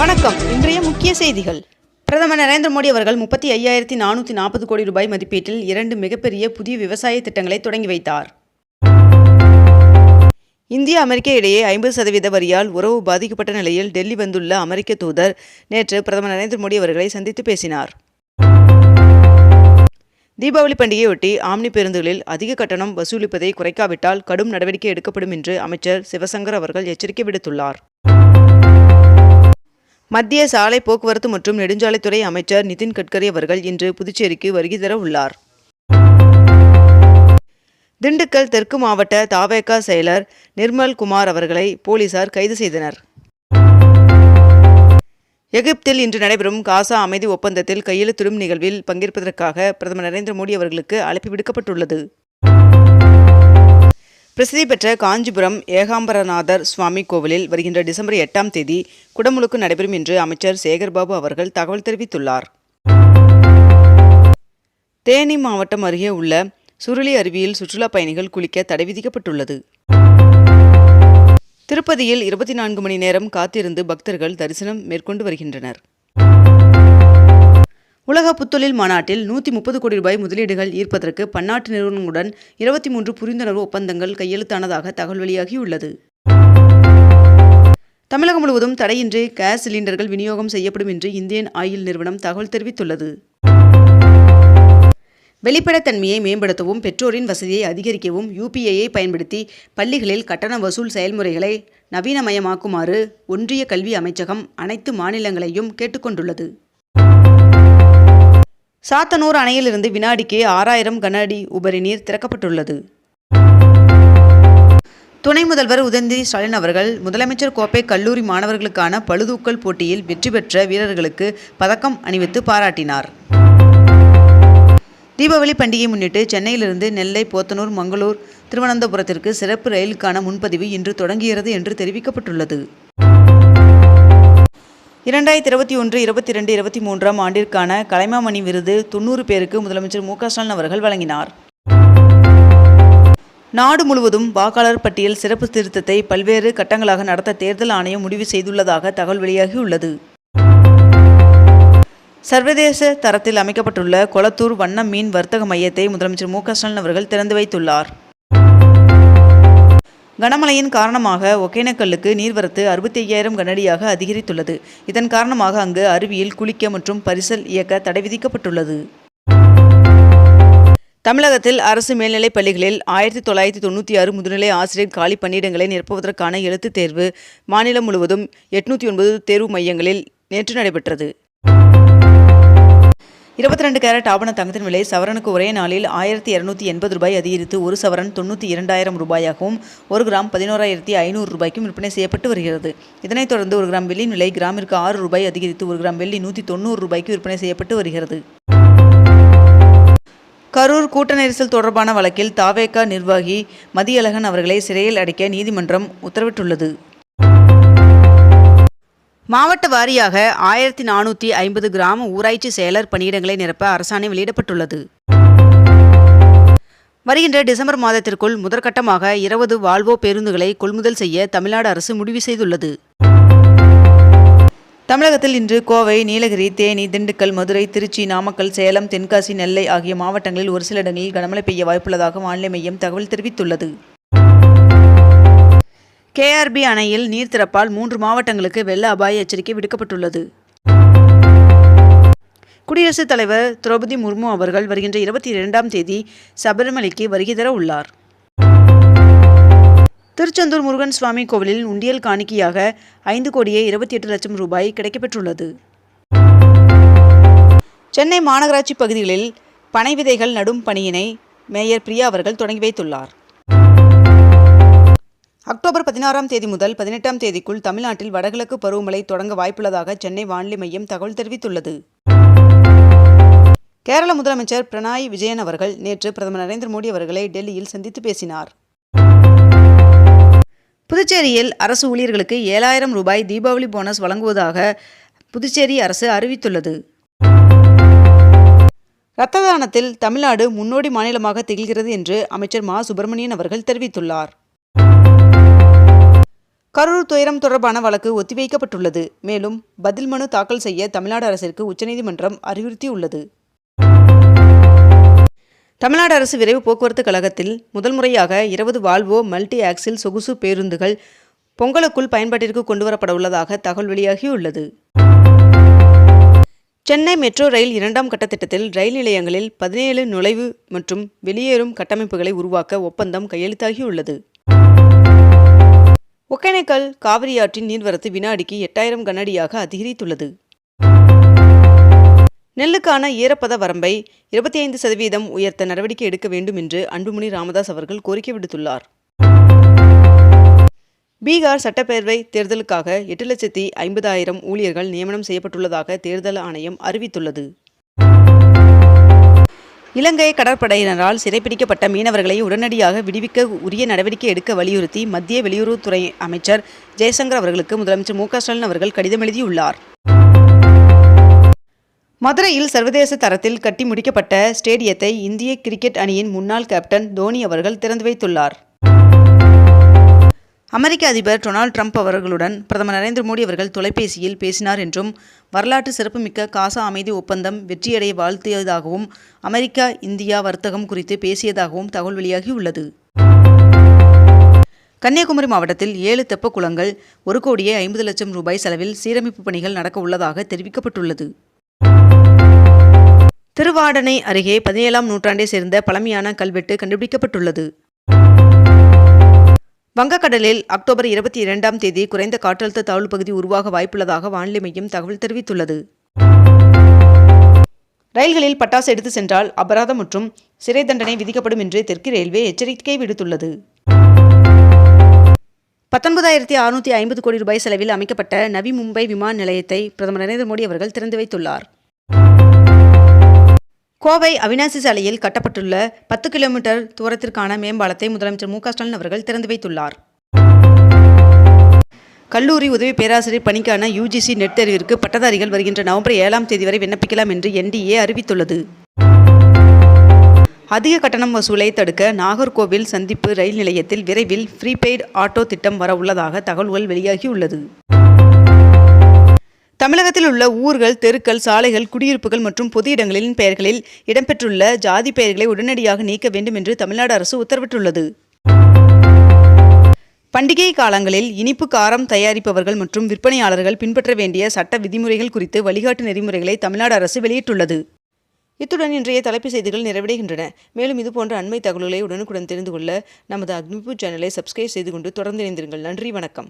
வணக்கம். இன்றைய முக்கிய செய்திகள். பிரதமர் நரேந்திர மோடி அவர்கள் முப்பத்தி ஐயாயிரத்தி நானூற்றி நாற்பது கோடி ரூபாய் மதிப்பீட்டில் இரண்டு மிகப்பெரிய புதிய விவசாய திட்டங்களை தொடங்கி வைத்தார். இந்திய அமெரிக்க இடையே ஐம்பது சதவீத வரியால் உறவு பாதிக்கப்பட்ட நிலையில் டெல்லி வந்துள்ள அமெரிக்க தூதர் நேற்று பிரதமர் நரேந்திர மோடி அவர்களை சந்தித்து பேசினார். தீபாவளி பண்டிகையொட்டி ஆம்னி பேருந்துகளில் அதிக கட்டணம் வசூலிப்பதை குறைக்காவிட்டால் கடும் நடவடிக்கை எடுக்கப்படும் என்று அமைச்சர் சிவசங்கர் அவர்கள் எச்சரிக்கை விடுத்துள்ளார். மத்திய சாலை போக்குவரத்து மற்றும் நெடுஞ்சாலைத்துறை அமைச்சர் நிதின் கட்கரி அவர்கள் இன்று புதுச்சேரிக்கு வருகை தர உள்ளார். திண்டுக்கல் தெற்கு மாவட்ட தாவேகா செயலர் நிர்மல் குமார் அவர்களை போலீசார் கைது செய்தனர். எகிப்தில் இன்று நடைபெறும் காசா அமைதி ஒப்பந்தத்தில் கையெழுத்திடும் நிகழ்வில் பங்கேற்பதற்காக பிரதமர் நரேந்திர மோடி அவர்களுக்கு அழைப்பு விடுக்கப்பட்டுள்ளது. பிரசித்தி பெற்ற காஞ்சிபுரம் ஏகாம்பரநாதர் சுவாமி கோவிலில் வருகின்ற டிசம்பர் எட்டாம் தேதி குடமுழுக்கு நடைபெறும் என்று அமைச்சர் சேகர்பாபு அவர்கள் தகவல் தெரிவித்துள்ளார். தேனி மாவட்டம் அருகே உள்ள சுருளி அருவியில் சுற்றுலா பயணிகள் குளிக்க தடை விதிக்கப்பட்டுள்ளது. திருப்பதியில் இருபத்தி நான்கு மணி நேரம் காத்திருந்து பக்தர்கள் தரிசனம் மேற்கொண்டு வருகின்றனர். உலக புத்தொழில் மாநாட்டில் நூற்றி முப்பது கோடி ரூபாய் முதலீடுகள் ஈர்ப்பதற்கு பன்னாட்டு நிறுவனங்களுடன் இருபத்தி மூன்று புரிந்துணர்வு ஒப்பந்தங்கள் கையெழுத்தானதாக தகவல் வெளியாகியுள்ளது. தமிழகம் முழுவதும் தடையின்றி கேஸ் சிலிண்டர்கள் விநியோகம் செய்யப்படும் என்று இந்தியன் ஆயில் நிறுவனம் தகவல் தெரிவித்துள்ளது. வெளிப்படைத்தன்மையை மேம்படுத்தவும் பெற்றோரின் வசதியை அதிகரிக்கவும் யூபிஐயை பயன்படுத்தி பள்ளிகளில் கட்டண வசூல் செயல்முறைகளை நவீனமயமாக்குமாறு ஒன்றிய கல்வி அமைச்சகம் அனைத்து மாநிலங்களையும் கேட்டுக்கொண்டுள்ளது. சாத்தனூர் அணையிலிருந்து வினாடிக்கு ஆறாயிரம் கன அடி உபரி நீர் திறக்கப்பட்டுள்ளது. துணை முதல்வர் உதயநிதி ஸ்டாலின் அவர்கள் முதலமைச்சர் கோப்பை கல்லூரி மாணவர்களுக்கான பழுதூக்கல் போட்டியில் வெற்றி பெற்ற வீரர்களுக்கு பதக்கம் அணிவித்து பாராட்டினார். தீபாவளி பண்டிகையை முன்னிட்டு சென்னையிலிருந்து நெல்லை போத்தனூர் மங்களூர் திருவனந்தபுரத்திற்கு சிறப்பு ரயிலுக்கான முன்பதிவு இன்று தொடங்குகிறது என்று தெரிவிக்கப்பட்டுள்ளது. இரண்டாயிரத்தி இருபத்தி ஒன்று இருபத்தி ரெண்டு இருபத்தி மூன்றாம் ஆண்டிற்கான கலைமாமணி விருது தொண்ணூறு பேருக்கு முதலமைச்சர் மு க ஸ்டாலின் அவர்கள் வழங்கினார். நாடு முழுவதும் வாக்காளர் பட்டியல் சிறப்பு திருத்தத்தை பல்வேறு கட்டங்களாக நடத்த தேர்தல் ஆணையம் முடிவு செய்துள்ளதாக தகவல் வெளியாகியுள்ளது. சர்வதேச தரத்தில் அமைக்கப்பட்டுள்ள கொளத்தூர் வண்ண மீன் வர்த்தக மையத்தை முதலமைச்சர் மு க ஸ்டாலின் அவர்கள் திறந்து வைத்துள்ளார். கனமழையின் காரணமாக ஒகேனக்கல்லுக்கு நீர்வரத்து அறுபத்தி ஐயாயிரம் கனடியாக அதிகரித்துள்ளது. இதன் காரணமாக அங்கு அருவியில் குளிக்க மற்றும் பரிசல் இயக்க தடை விதிக்கப்பட்டுள்ளது. தமிழகத்தில் அரசு மேல்நிலைப் பள்ளிகளில் ஆயிரத்தி தொள்ளாயிரத்தி தொண்ணூற்றி ஆறு முதுநிலை ஆசிரியர் காலி பணியிடங்களை நிரப்புவதற்கான எழுத்துத் தேர்வு மாநிலம் முழுவதும் எட்நூற்றி ஒன்பது தேர்வு மையங்களில் நேற்று நடைபெற்றது. இருபத்தி ரெண்டு கேரட் ஆபண தங்கத்தின் விலை சவரனுக்கு ஒரே நாளில் ஆயிரத்தி இரநூத்தி எண்பது ரூபாய் அதிகரித்து ஒரு சவரன் தொண்ணூற்றி இரண்டாயிரம் ரூபாயாகவும் ஒரு கிராம் பதினோராயிரத்தி ஐநூறு ரூபாய்க்கும் விற்பனை செய்யப்பட்டு வருகிறது. இதனைத் தொடர்ந்து ஒரு கிராம் வெள்ளியின் விலை கிராமிற்கு ஆறு ரூபாய் அதிகரித்து ஒரு கிராம் வெள்ளி நூற்றி தொண்ணூறு ரூபாய்க்கு விற்பனை செய்யப்பட்டு வருகிறது. கரூர் கூட்ட நெரிசல் தொடர்பான வழக்கில் தாவேகா நிர்வாகி மதியழகன் அவர்களை சிறையில் அடைக்க நீதிமன்றம் உத்தரவிட்டுள்ளது. மாவட்ட வாரியாக ஆயிரத்தி நானூற்றி ஐம்பது கிராம ஊராட்சி செயலர் பணியிடங்களை நிரப்ப அரசாணை வெளியிடப்பட்டுள்ளது. வருகின்ற டிசம்பர் மாதத்திற்குள் முதற்கட்டமாக இருபது வால்வோ பேருந்துகளை கொள்முதல் செய்ய தமிழ்நாடு அரசு முடிவு செய்துள்ளது. தமிழகத்தில் இன்று கோவை நீலகிரி தேனி திண்டுக்கல் மதுரை திருச்சி நாமக்கல் சேலம் தென்காசி நெல்லை ஆகிய மாவட்டங்களில் ஒரு சில இடங்களில் கனமழை பெய்ய வாய்ப்புள்ளதாக வானிலை மையம் தகவல் தெரிவித்துள்ளது. கேஆர்பி அணையில் நீர் திறப்பால் மூன்று மாவட்டங்களுக்கு வெள்ள அபாய எச்சரிக்கை விடுக்கப்பட்டுள்ளது. குடியரசுத் தலைவர் திரௌபதி முர்மு அவர்கள் வருகின்ற இருபத்தி இரண்டாம் தேதி சபரிமலைக்கு வருகை தர உள்ளார். திருச்செந்தூர் முருகன் சுவாமி கோவிலில் உண்டியல் காணிக்கையாக ஐந்து கோடியே இருபத்தி எட்டு லட்சம் ரூபாய் கிடைக்கப்பெற்றுள்ளது சென்னை மாநகராட்சி பகுதிகளில் பனை விதைகள் நடும் பணியினை மேயர் பிரியா அவர்கள் தொடங்கி வைத்துள்ளார். அக்டோபர் பதினாறாம் தேதி முதல் பதினெட்டாம் தேதிக்குள் தமிழ்நாட்டில் வடகிழக்கு பருவமழை தொடங்க வாய்ப்புள்ளதாக சென்னை வானிலை மையம் தகவல் தெரிவித்துள்ளது. கேரள முதலமைச்சர் பிரணாய் விஜயன் அவர்கள் நேற்று பிரதமர் நரேந்திர மோடி அவர்களை டெல்லியில் சந்தித்து பேசினார். புதுச்சேரியில் அரசு ஊழியர்களுக்கு ஏழாயிரம் ரூபாய் தீபாவளி போனஸ் வழங்குவதாக புதுச்சேரி அரசு அறிவித்துள்ளது. இரத்த தானத்தில் தமிழ்நாடு முன்னோடி மாநிலமாக திகழ்கிறது என்று அமைச்சர் மா. சுப்பிரமணியன் அவர்கள் தெரிவித்துள்ளார். கரூர் துயரம் தொடர்பான வழக்கு ஒத்திவைக்கப்பட்டுள்ளது. மேலும் பதில் மனு தாக்கல் செய்ய தமிழ்நாடு அரசிற்கு உச்சநீதிமன்றம் அறிவுறுத்தியுள்ளது. தமிழ்நாடு அரசு விரைவு போக்குவரத்து கழகத்தில் முதல் முறையாக இருபது வால்வோ மல்டி ஆக்சில் சொகுசு பேருந்துகள் பொங்கலுக்குள் பயன்பாட்டிற்கு கொண்டுவரப்பட உள்ளதாக தகவல் வெளியாகியுள்ளது. சென்னை மெட்ரோ ரயில் இரண்டாம் கட்ட திட்டத்தில் ரயில் நிலையங்களில் பதினேழு நுழைவு மற்றும் வெளியேறும் கட்டமைப்புகளை உருவாக்க ஒப்பந்தம் கையெழுத்தாகியுள்ளது. ஒகேனக்கல் காவிரி ஆற்றின் நீர்வரத்து வினாடிக்கு எட்டாயிரம் கனஅடியாக அதிகரித்துள்ளது. நெல்லுக்கான ஈரப்பத வரம்பை இருபத்தி ஐந்து சதவீதம் உயர்த்த நடவடிக்கை எடுக்க வேண்டும் என்று அன்புமணி ராமதாஸ் அவர்கள் கோரிக்கை விடுத்துள்ளார். பீகார் சட்டப்பேரவை தேர்தலுக்காக எட்டு லட்சத்தி ஐம்பதாயிரம் ஊழியர்கள் நியமனம் செய்யப்பட்டுள்ளதாக தேர்தல் ஆணையம் அறிவித்துள்ளது. இலங்கை கடற்படையினரால் சிறைப்பிடிக்கப்பட்ட மீனவர்களை உடனடியாக விடுவிக்க உரிய நடவடிக்கை எடுக்க வலியுறுத்தி மத்திய வெளியுறவுத்துறை அமைச்சர் ஜெயசங்கர் அவர்களுக்கு முதலமைச்சர் மு ஸ்டாலின் அவர்கள் கடிதம் எழுதியுள்ளார். மதுரையில் சர்வதேச தரத்தில் கட்டி முடிக்கப்பட்ட ஸ்டேடியத்தை இந்திய கிரிக்கெட் அணியின் முன்னாள் கேப்டன் தோனி அவர்கள் திறந்து வைத்துள்ளார். அமெரிக்க அதிபர் டொனால்ட் ட்ரம்ப் அவர்களுடன் பிரதமர் நரேந்திர மோடி அவர்கள் தொலைபேசியில் பேசினார் என்றும் வரலாற்று சிறப்புமிக்க காசா அமைதி ஒப்பந்தம் வெற்றியடைய வாழ்த்தியதாகவும் அமெரிக்கா இந்தியா வர்த்தகம் குறித்து பேசியதாகவும் தகவல் வெளியாகியுள்ளது கன்னியாகுமரி மாவட்டத்தில் ஏழு தெப்ப குளங்கள் ஒரு கோடியே ஐம்பது லட்சம் ரூபாய் செலவில் சீரமைப்பு பணிகள் நடக்க உள்ளதாக தெரிவிக்கப்பட்டுள்ளது. திருவாடனை அருகே பதினேழாம் நூற்றாண்டை சேர்ந்த பழமையான கல்வெட்டு கண்டுபிடிக்கப்பட்டுள்ளது. வங்கக்கடலில் அக்டோபர் இருபத்தி இரண்டாம் தேதி குறைந்த காற்றழுத்த தாழ்வு பகுதி உருவாக வாய்ப்புள்ளதாக வானிலை மையம் தகவல் தெரிவித்துள்ளது. ரயில்களில் பட்டாசு எடுத்து சென்றால் அபராதம் மற்றும் சிறை தண்டனை விதிக்கப்படும் என்று தெற்கு ரயில்வே எச்சரிக்கை விடுத்துள்ளது. பத்தொன்பதாயிரத்தி அறுநூற்றி ஐம்பது கோடி ரூபாய் செலவில் அமைக்கப்பட்ட நவி மும்பை விமான நிலையத்தை பிரதமர் நரேந்திர மோடி அவர்கள் திறந்து வைத்துள்ளார். கோவை அவினாசி சாலையில் கட்டப்பட்டுள்ள பத்து கிலோமீட்டர் தூரத்திற்கான மேம்பாலத்தை முதலமைச்சர் மு ஸ்டாலின் அவர்கள் திறந்து வைத்துள்ளார். கல்லூரி உதவி பேராசிரியர் பணிக்கான யுஜிசி நெட் தேர்விற்கு பட்டதாரிகள் வருகின்ற நவம்பர் ஏழாம் தேதி வரை விண்ணப்பிக்கலாம் என்று என்டிஏ அறிவித்துள்ளது. அதிக கட்டணம் வசூலை தடுக்க நாகர்கோவில் சந்திப்பு ரயில் நிலையத்தில் விரைவில் ப்ரீபெய்டு ஆட்டோ திட்டம் வரவுள்ளதாக தகவல்கள் வெளியாகியுள்ளது. தமிழகத்தில் உள்ள ஊர்கள் தெருக்கள் சாலைகள் குடியிருப்புகள் மற்றும் பொது இடங்களின் பெயர்களில் இடம்பெற்றுள்ள ஜாதி பெயர்களை உடனடியாக நீக்க வேண்டும் என்று தமிழ்நாடு அரசு உத்தரவிட்டுள்ளது. பண்டிகை காலங்களில் இனிப்பு காரம் தயாரிப்பவர்கள் மற்றும் விற்பனையாளர்கள் பின்பற்ற வேண்டிய சட்ட விதிமுறைகள் குறித்து வழிகாட்டு நெறிமுறைகளை தமிழ்நாடு அரசு வெளியிட்டுள்ளது. இத்துடன் இன்றைய தலைப்பு செய்திகள் நிறைவடைகின்றன. மேலும் இதுபோன்ற அண்மை தகவல்களை உடனுக்குடன் தெரிந்து கொள்ள நமது அக்னிபூ சேனலை சப்ஸ்கிரைப் செய்து கொண்டு தொடர்ந்து இணைந்திருங்கள். நன்றி வணக்கம்.